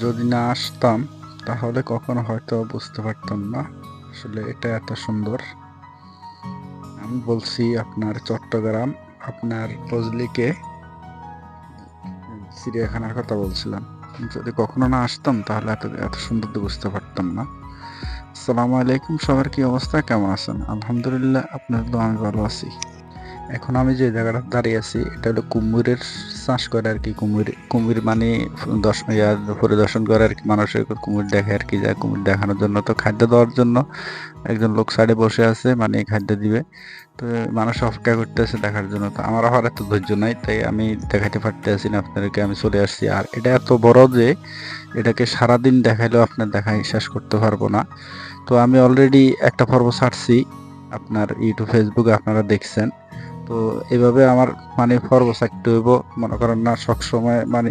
যদি না আসতাম, তাহলে কখনো হয়তো বুঝতে পারতাম না। আসলে এটা এত সুন্দর। আমি বলছি আপনার চট্টগ্রাম, আপনার ফজলিকে চিড়িয়াখানার কথা বলছিলাম। যদি কখনো না আসতাম, তাহলে এত এত সুন্দর বুঝতে পারতাম না। আসসালামু আলাইকুম, সবার কি অবস্থা? কেমন আছেন? আলহামদুলিল্লাহ, আপনার তো আমি ভালো আছি। এখন আমি যে জায়গাটা দাঁড়িয়ে আছি, এটা হলো কুমিরের চাষ করে আর কি, কুমির কুমির মানে দশ ইয়া পরিদর্শন করে আর কি মানুষের কুমির দেখে আর কি যায় কুমির দেখানোর জন্য। তো খাদ্য দেওয়ার জন্য একজন লোক সাইডে বসে আছে মানে খাদ্য দিবে। তো মানুষ অপেক্ষা করতেছে দেখার জন্য। তো আমার আবার এত ধৈর্য নাই, তাই আমি দেখাতে পারতে পারতেছি না আপনাদেরকে, আমি চলে আসছি। আর এটা এত বড় যে এটাকে সারাদিন দেখাইলেও আপনার দেখাই শেষ করতে পারব না। তো আমি অলরেডি একটা পর্ব ছাড়ছি, আপনার ইউটিউব ফেসবুকে আপনারা দেখছেন। তো এভাবে আমার মানে পর্ব চাকতে হইব। মনে করেন না, সবসময় মানে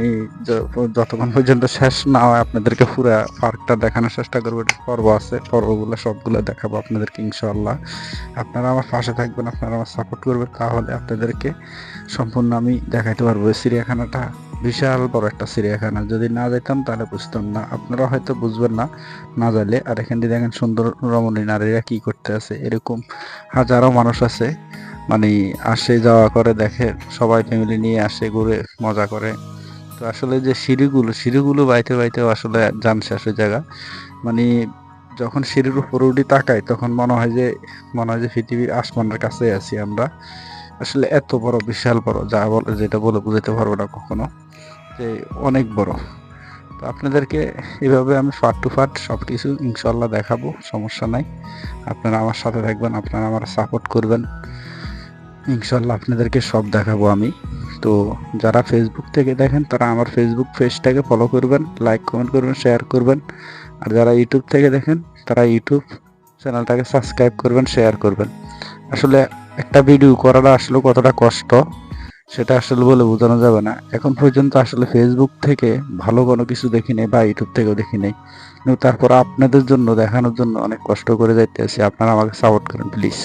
যতক্ষণ পর্যন্ত শেষ না হয় আপনাদেরকে পুরো পার্কটা দেখানোর চেষ্টা করব, এটা পর্ব আছে, পর্বগুলো সবগুলো দেখাবো আপনাদেরকে ইনশাল্লাহ আপনারা আমার পাশে থাকবেন, আপনারা আমার সাপোর্ট করবেন, তাহলে আপনাদেরকে সম্পূর্ণ আমি দেখাইতে পারব চিড়িয়াখানাটা। বিশাল বড় একটা চিড়িয়াখানা। যদি না যেতাম তাহলে বুঝতাম না। আপনারা হয়তো বুঝবেন না না যাইলে। আর এখান দিয়ে দেখেন সুন্দর রমণী নারীরা কি করতে আছে, এরকম হাজারো মানুষ আছে। মানে আসে, যাওয়া করে, দেখে, সবাই ফ্যামিলি নিয়ে আসে, ঘুরে, মজা করে। তো আসলে যে সিঁড়িগুলো সিঁড়িগুলো বাইতে বাইতেও আসলে যান শেষ জায়গা। মানে যখন সিঁড়ির উপর উঠি তাকাই, তখন মনে হয় যে, মনে হয় যে পৃথিবীর আসমানের কাছে আছি আমরা। আসলে এত বড়, বিশাল বড়, যা বলে, যেটা বলে বুঝাতে পারব না কখনো, যে অনেক বড়। তো আপনাদেরকে এভাবে আমি ফাট টু ফাট সব কিছু ইনশাল্লাহ দেখাবো, সমস্যা নাই। আপনারা আমার সাথে থাকবেন, আপনারা আমার সাপোর্ট করবেন। ইনশাল্লাহ আপনাদেরকে সব দেখাবো আমি। তো যারা ফেসবুক থেকে দেখেন, তারা আমার ফেসবুক পেজটাকে ফলো করবেন লাইক কমেন্ট করবেন শেয়ার করবেন। আর যারা ইউটিউব থেকে দেখেন, তারা ইউটিউব চ্যানেলটাকে সাবস্ক্রাইব করবেন শেয়ার করবেন। আসলে একটা ভিডিও করাটা আসলে কতটা কষ্ট, সেটা আসলে বলে বোঝানো যাবে না। এখন পর্যন্ত আসলে ফেসবুক থেকে ভালো কোনো কিছু দেখি নেই বা ইউটিউব থেকেও দেখি নেই। কিন্তু তারপর আপনাদের জন্য, দেখানোর জন্য অনেক কষ্ট করে যাইতে আছি আপনারা আমাকে সাপোর্ট করেন প্লিজ